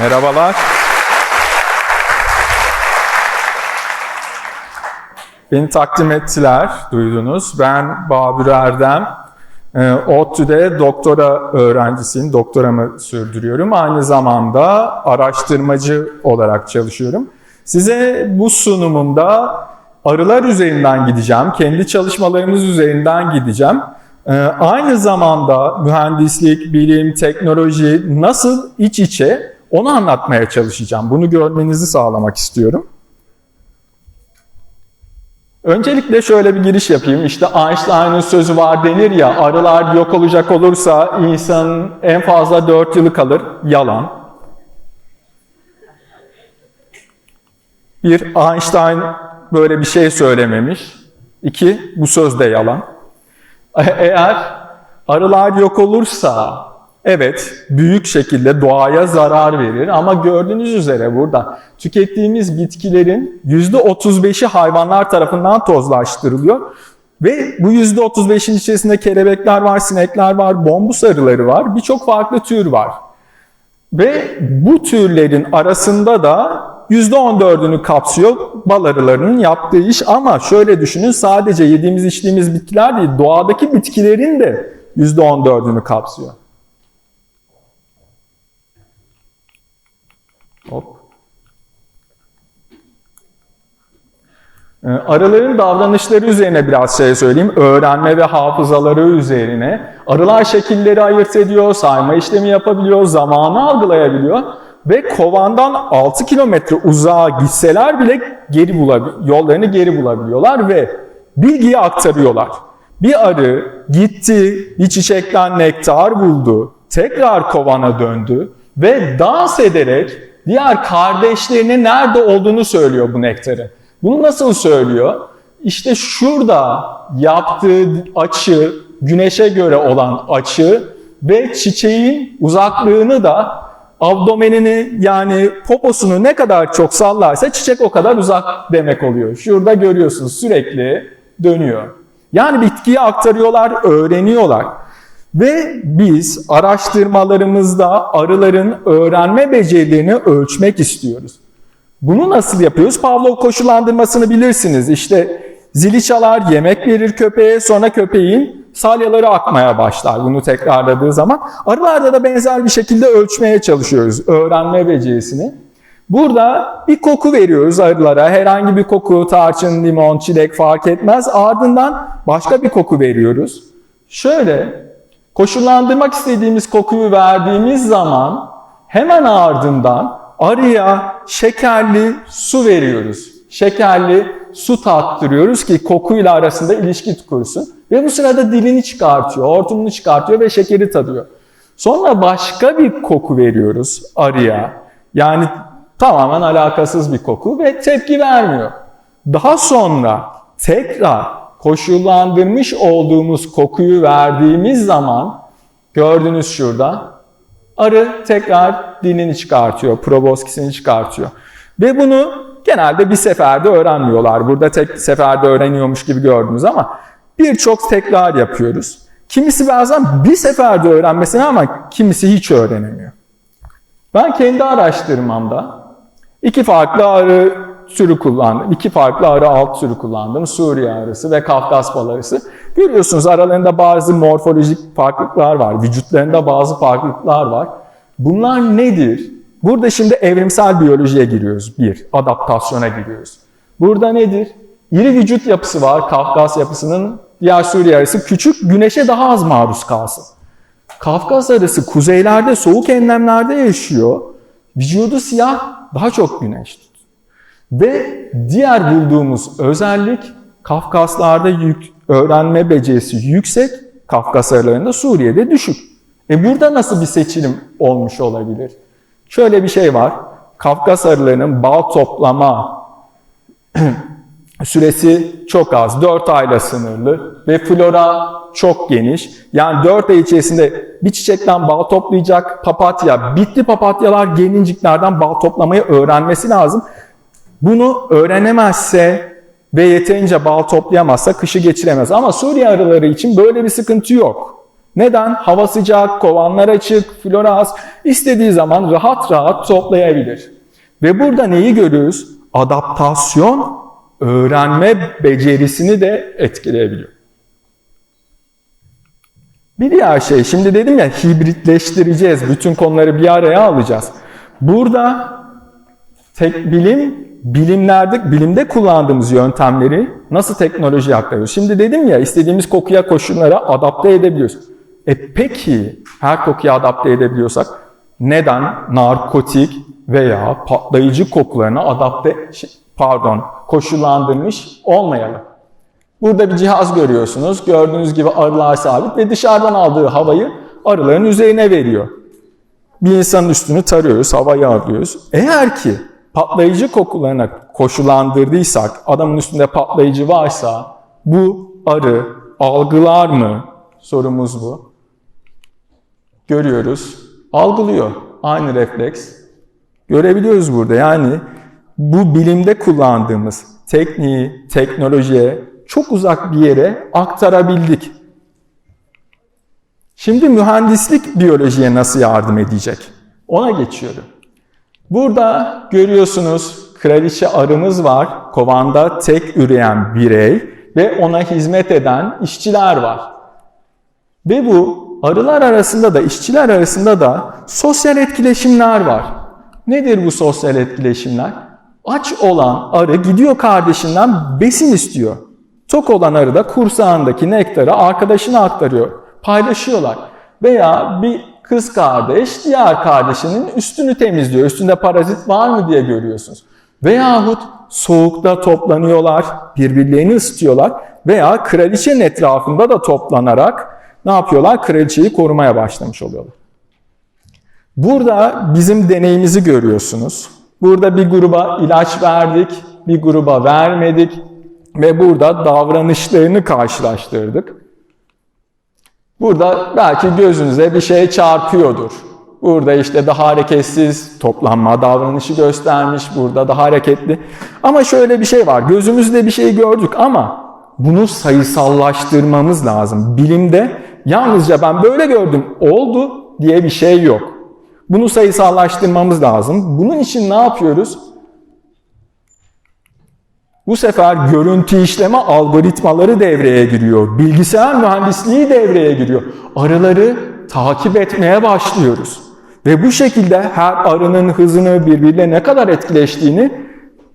Merhabalar. Beni takdim ettiler, duydunuz. Ben Babür Erdem. Ee, ODTÜ'de doktora öğrencisiyim, doktoramı sürdürüyorum. Aynı zamanda araştırmacı olarak çalışıyorum. Size bu sunumumda arılar üzerinden gideceğim, kendi çalışmalarımız üzerinden gideceğim. Ee, aynı zamanda mühendislik, bilim, teknoloji nasıl iç içe onu anlatmaya çalışacağım. Bunu görmenizi sağlamak istiyorum. Öncelikle şöyle bir giriş yapayım. İşte Einstein'ın sözü var denir ya, arılar yok olacak olursa insanın en fazla 4 yılı kalır. Yalan. Bir, Einstein böyle bir şey söylememiş. İki, bu söz de yalan. Eğer arılar yok olursa evet büyük şekilde doğaya zarar verir ama gördüğünüz üzere burada tükettiğimiz bitkilerin %35'i hayvanlar tarafından tozlaştırılıyor. Ve bu %35'in içerisinde kelebekler var, sinekler var, bombus arıları var, birçok farklı tür var. Ve bu türlerin arasında da %14'ünü kapsıyor bal arılarının yaptığı iş ama şöyle düşünün sadece yediğimiz içtiğimiz bitkiler değil doğadaki bitkilerin de %14'ünü kapsıyor. Arıların davranışları üzerine biraz şey söyleyeyim. Öğrenme ve hafızaları üzerine. Arılar şekilleri ayırt ediyor, sayma işlemi yapabiliyor, zamanı algılayabiliyor. Ve kovandan 6 kilometre uzağa gitseler bile geri yollarını geri bulabiliyorlar ve bilgiyi aktarıyorlar. Bir arı gitti, bir çiçekten nektar buldu, tekrar kovana döndü ve dans ederek diğer kardeşlerine nerede olduğunu söylüyor bu nektarı. Bunu nasıl söylüyor? İşte şurada yaptığı açı, güneşe göre olan açı ve çiçeğin uzaklığını da abdomenini yani poposunu ne kadar çok sallarsa çiçek o kadar uzak demek oluyor. Şurada görüyorsunuz sürekli dönüyor. Yani bitkiyi aktarıyorlar, öğreniyorlar. Ve biz araştırmalarımızda arıların öğrenme becerilerini ölçmek istiyoruz. Bunu nasıl yapıyoruz? Pavlov koşullandırmasını bilirsiniz. İşte zili çalar, yemek verir köpeğe, sonra köpeğin salyaları akmaya başlar bunu tekrarladığı zaman. Arılarda da benzer bir şekilde ölçmeye çalışıyoruz öğrenme becerisini. Burada bir koku veriyoruz arılara. Herhangi bir koku, tarçın, limon, çilek fark etmez. Ardından başka bir koku veriyoruz. Şöyle koşullandırmak istediğimiz kokuyu verdiğimiz zaman hemen ardından arıya şekerli su veriyoruz. Şekerli su tattırıyoruz ki kokuyla arasında ilişki kursun. Ve bu sırada dilini çıkartıyor, hortumunu çıkartıyor ve şekeri tadıyor. Sonra başka bir koku veriyoruz arıya. Yani tamamen alakasız bir koku ve tepki vermiyor. Daha sonra tekrar koşullandırmış olduğumuz kokuyu verdiğimiz zaman gördünüz şurada arı tekrar dilini çıkartıyor, proboskisini çıkartıyor. Ve bunu genelde bir seferde öğrenmiyorlar. Burada tek seferde öğreniyormuş gibi gördünüz ama birçok tekrar yapıyoruz. Kimisi bazen bir seferde öğrenmesine ama kimisi hiç öğrenemiyor. Ben kendi araştırmamda iki farklı arı türü kullandım. İki farklı arı alt türü kullandım. Suriye arısı ve Kafkas bal arısı. Görüyorsunuz aralarında bazı morfolojik farklılıklar var. Vücutlarında bazı farklılıklar var. Bunlar nedir? Burada şimdi evrimsel biyolojiye giriyoruz. Bir, adaptasyona giriyoruz. Burada nedir? İri vücut yapısı var. Kafkas yapısının diğer Suriye arısı küçük, güneşe daha az maruz kalsın. Kafkas arısı kuzeylerde, soğuk enlemlerde yaşıyor. Vücudu siyah, daha çok güneş. Ve diğer bulduğumuz özellik Kafkaslarda yük, öğrenme becerisi yüksek, Kafkas arılarında Suriye'de düşük. E burada nasıl bir seçilim olmuş olabilir? Şöyle bir şey var. Kafkas arılarının bal toplama süresi çok az. 4 ayla sınırlı ve flora çok geniş. Yani 4 ay içerisinde bir çiçekten bal toplayacak papatya, bitli papatyalar gelinciklerden bal toplamayı öğrenmesi lazım. Bunu öğrenemezse ve yeterince bal toplayamazsa kışı geçiremez. Ama Suriye arıları için böyle bir sıkıntı yok. Neden? Hava sıcak, kovanlar açık, flora az. İstediği zaman rahat rahat toplayabilir. Ve burada neyi görüyoruz? Adaptasyon öğrenme becerisini de etkileyebiliyor. Bir diğer şey, şimdi dedim ya hibritleştireceğiz, bütün konuları bir araya alacağız. Burada tek bilim, bilimlerde, bilimde kullandığımız yöntemleri nasıl teknolojiye aktarıyoruz? Şimdi dedim ya istediğimiz kokuya, koşullara adapte edebiliyoruz. E peki her kokuya adapte edebiliyorsak neden narkotik veya patlayıcı kokularına adapte, şey, pardon, koşullandırmış olmayalım? Burada bir cihaz görüyorsunuz. Gördüğünüz gibi arılar sabit ve dışarıdan aldığı havayı arıların üzerine veriyor. Bir insanın üstünü tarıyoruz, havayı alıyoruz. Eğer ki patlayıcı kokularına koşulandırdıysak, adamın üstünde patlayıcı varsa bu arı algılar mı? Sorumuz bu. Görüyoruz. Algılıyor. Aynı refleks. Görebiliyoruz burada. Yani bu bilimde kullandığımız tekniği, teknolojiye çok uzak bir yere aktarabildik. Şimdi mühendislik biyolojiye nasıl yardım edecek? Ona geçiyorum. Burada görüyorsunuz kraliçe arımız var. Kovanda tek üreyen birey ve ona hizmet eden işçiler var. Ve bu arılar arasında da işçiler arasında da sosyal etkileşimler var. Nedir bu sosyal etkileşimler? Aç olan arı gidiyor kardeşinden besin istiyor. Tok olan arı da kursağındaki nektarı arkadaşına aktarıyor. Paylaşıyorlar. Veya bir kız kardeş diğer kardeşinin üstünü temizliyor. Üstünde parazit var mı diye görüyorsunuz. Veyahut soğukta toplanıyorlar, birbirlerini ısıtıyorlar veya kraliçenin etrafında da toplanarak ne yapıyorlar? Kraliçeyi korumaya başlamış oluyorlar. Burada bizim deneyimizi görüyorsunuz. Burada bir gruba ilaç verdik, bir gruba vermedik ve burada davranışlarını karşılaştırdık. Burada belki gözünüze bir şey çarpıyordur. Burada işte daha hareketsiz toplanma davranışı göstermiş, burada daha hareketli. Ama şöyle bir şey var, gözümüzde bir şey gördük ama bunu sayısallaştırmamız lazım. Bilimde yalnızca ben böyle gördüm, oldu diye bir şey yok. Bunu sayısallaştırmamız lazım. Bunun için ne yapıyoruz? Bu sefer görüntü işleme algoritmaları devreye giriyor. Bilgisayar mühendisliği devreye giriyor. Arıları takip etmeye başlıyoruz. Ve bu şekilde her arının hızını birbiriyle ne kadar etkileştiğini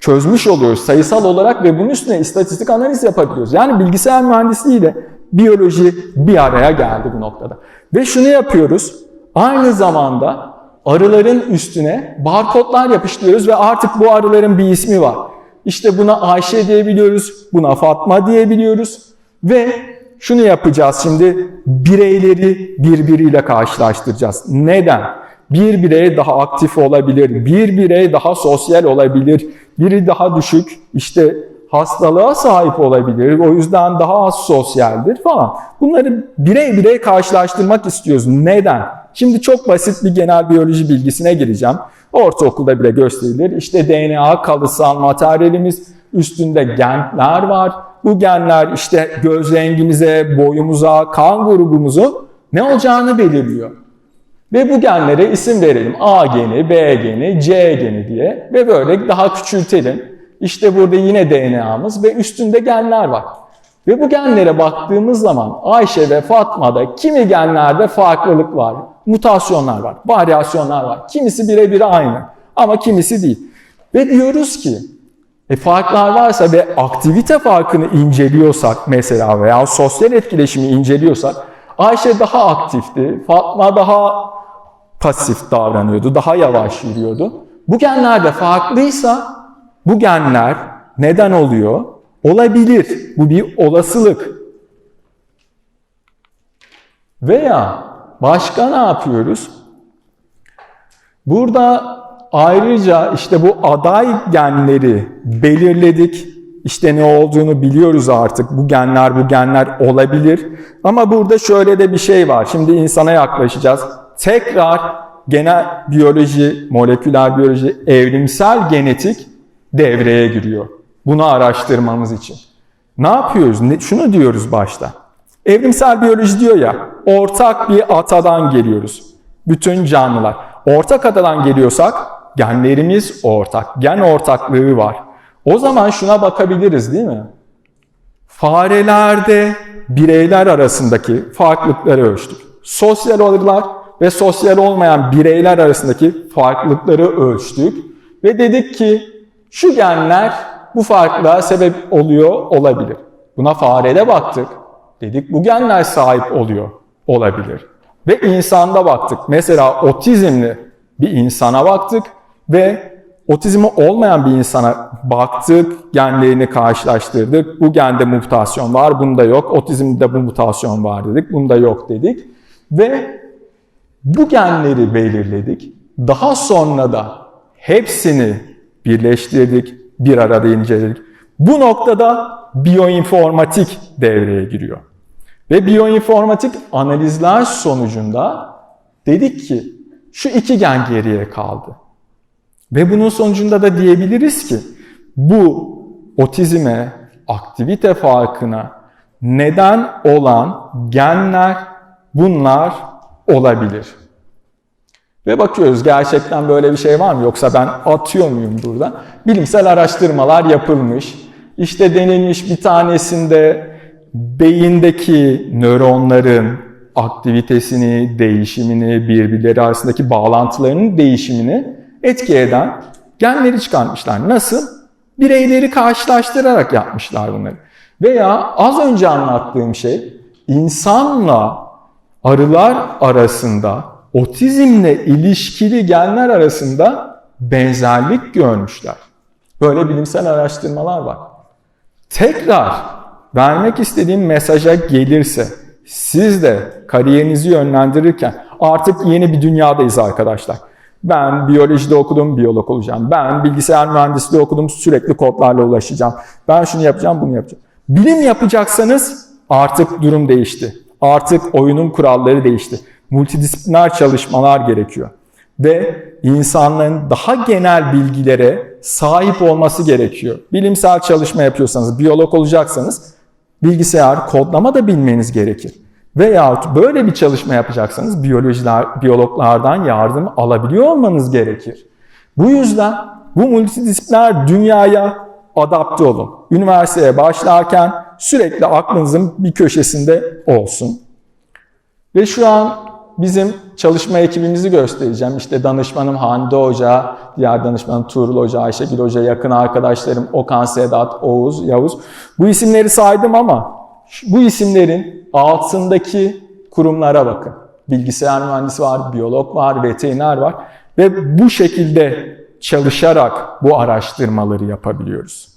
çözmüş oluyoruz sayısal olarak ve bunun üstüne istatistik analiz yapabiliyoruz. Yani bilgisayar mühendisliği ile biyoloji bir araya geldi bu noktada. Ve şunu yapıyoruz. Aynı zamanda arıların üstüne barkodlar yapıştırıyoruz ve artık bu arıların bir ismi var. İşte buna Ayşe diyebiliyoruz, buna Fatma diyebiliyoruz ve şunu yapacağız şimdi bireyleri birbiriyle karşılaştıracağız. Neden? Bir birey daha aktif olabilir, bir birey daha sosyal olabilir, biri daha düşük işte hastalığa sahip olabilir, o yüzden daha az sosyaldir falan. Bunları birey birey karşılaştırmak istiyoruz. Neden? Şimdi çok basit bir genel biyoloji bilgisine gireceğim. Ortaokulda bile gösterilir. İşte DNA kalısal materyalimiz, üstünde genler var. Bu genler işte göz rengimize, boyumuza, kan grubumuzu ne olacağını belirliyor. Ve bu genlere isim verelim. A geni, B geni, C geni diye ve böyle daha küçültelim. İşte burada yine DNA'mız ve üstünde genler var. Ve bu genlere baktığımız zaman Ayşe ve Fatma'da kimi genlerde farklılık var, mutasyonlar var, varyasyonlar var. Kimisi birebir aynı ama kimisi değil. Ve diyoruz ki e farklar varsa ve aktivite farkını inceliyorsak mesela veya sosyal etkileşimi inceliyorsak Ayşe daha aktifti, Fatma daha pasif davranıyordu, daha yavaş yürüyordu. Bu genler de farklıysa bu genler neden oluyor? Olabilir. Bu bir olasılık. Veya başka ne yapıyoruz? Burada ayrıca işte bu aday genleri belirledik. İşte ne olduğunu biliyoruz artık. Bu genler bu genler olabilir. Ama burada şöyle de bir şey var. Şimdi insana yaklaşacağız. Tekrar genel biyoloji, moleküler biyoloji, evrimsel genetik devreye giriyor. Bunu araştırmamız için. Ne yapıyoruz? Ne, şunu diyoruz başta. Evrimsel biyoloji diyor ya, ortak bir atadan geliyoruz. Bütün canlılar. Ortak atadan geliyorsak genlerimiz ortak. Gen ortaklığı var. O zaman şuna bakabiliriz değil mi? Farelerde bireyler arasındaki farklılıkları ölçtük. Sosyal olgular ve sosyal olmayan bireyler arasındaki farklılıkları ölçtük. Ve dedik ki şu genler bu farklılığa sebep oluyor olabilir. Buna farede baktık. Dedik bu genler sahip oluyor olabilir. Ve insanda baktık. Mesela otizmli bir insana baktık ve otizmi olmayan bir insana baktık, genlerini karşılaştırdık. Bu gende mutasyon var, bunda yok. Otizmde bu mutasyon var dedik, bunda yok dedik. Ve bu genleri belirledik. Daha sonra da hepsini birleştirdik, bir arada inceledik. Bu noktada bioinformatik devreye giriyor. Ve bioinformatik analizler sonucunda dedik ki şu iki gen geriye kaldı. Ve bunun sonucunda da diyebiliriz ki bu otizme, aktivite farkına neden olan genler bunlar olabilir. Ve bakıyoruz gerçekten böyle bir şey var mı yoksa ben atıyor muyum burada? Bilimsel araştırmalar yapılmış. İşte denilmiş bir tanesinde beyindeki nöronların aktivitesini, değişimini, birbirleri arasındaki bağlantılarının değişimini etki eden genleri çıkarmışlar. Nasıl? Bireyleri karşılaştırarak yapmışlar bunları. Veya az önce anlattığım şey insanla arılar arasında otizmle ilişkili genler arasında benzerlik görmüşler. Böyle bilimsel araştırmalar var. Tekrar vermek istediğim mesaja gelirse siz de kariyerinizi yönlendirirken artık yeni bir dünyadayız arkadaşlar. Ben biyolojide okudum, biyolog olacağım. Ben bilgisayar mühendisliği okudum, sürekli kodlarla ulaşacağım. Ben şunu yapacağım, bunu yapacağım. Bilim yapacaksanız artık durum değişti. Artık oyunun kuralları değişti. Multidisipliner çalışmalar gerekiyor. Ve insanların daha genel bilgilere sahip olması gerekiyor. Bilimsel çalışma yapıyorsanız, biyolog olacaksanız bilgisayar, kodlama da bilmeniz gerekir. Veyahut böyle bir çalışma yapacaksanız biyolojiler, biyologlardan yardım alabiliyor olmanız gerekir. Bu yüzden bu multidisipliner dünyaya adapte olun. Üniversiteye başlarken sürekli aklınızın bir köşesinde olsun. Ve şu an bizim çalışma ekibimizi göstereceğim. İşte danışmanım Hande Hoca, diğer danışmanım Tuğrul Hoca, Ayşegül Hoca, yakın arkadaşlarım Okan Sedat, Oğuz, Yavuz. Bu isimleri saydım ama bu isimlerin altındaki kurumlara bakın. Bilgisayar mühendisi var, biyolog var, veteriner var ve bu şekilde çalışarak bu araştırmaları yapabiliyoruz.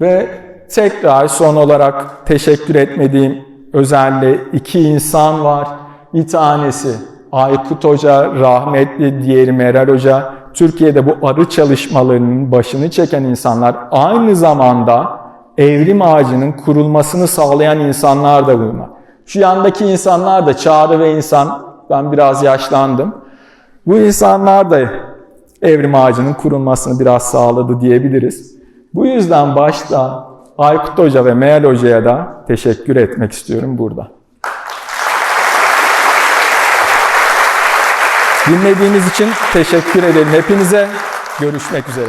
Ve tekrar son olarak teşekkür etmediğim özellikle iki insan var. Bir tanesi Aykut Hoca, rahmetli, diğeri Meral Hoca. Türkiye'de bu arı çalışmalarının başını çeken insanlar aynı zamanda evrim ağacının kurulmasını sağlayan insanlar da bunlar. Şu yandaki insanlar da Çağrı ve insan, ben biraz yaşlandım. Bu insanlar da evrim ağacının kurulmasını biraz sağladı diyebiliriz. Bu yüzden başta Aykut Hoca ve Meral Hoca'ya da teşekkür etmek istiyorum burada. Dinlediğiniz için teşekkür ederim hepinize. Görüşmek üzere.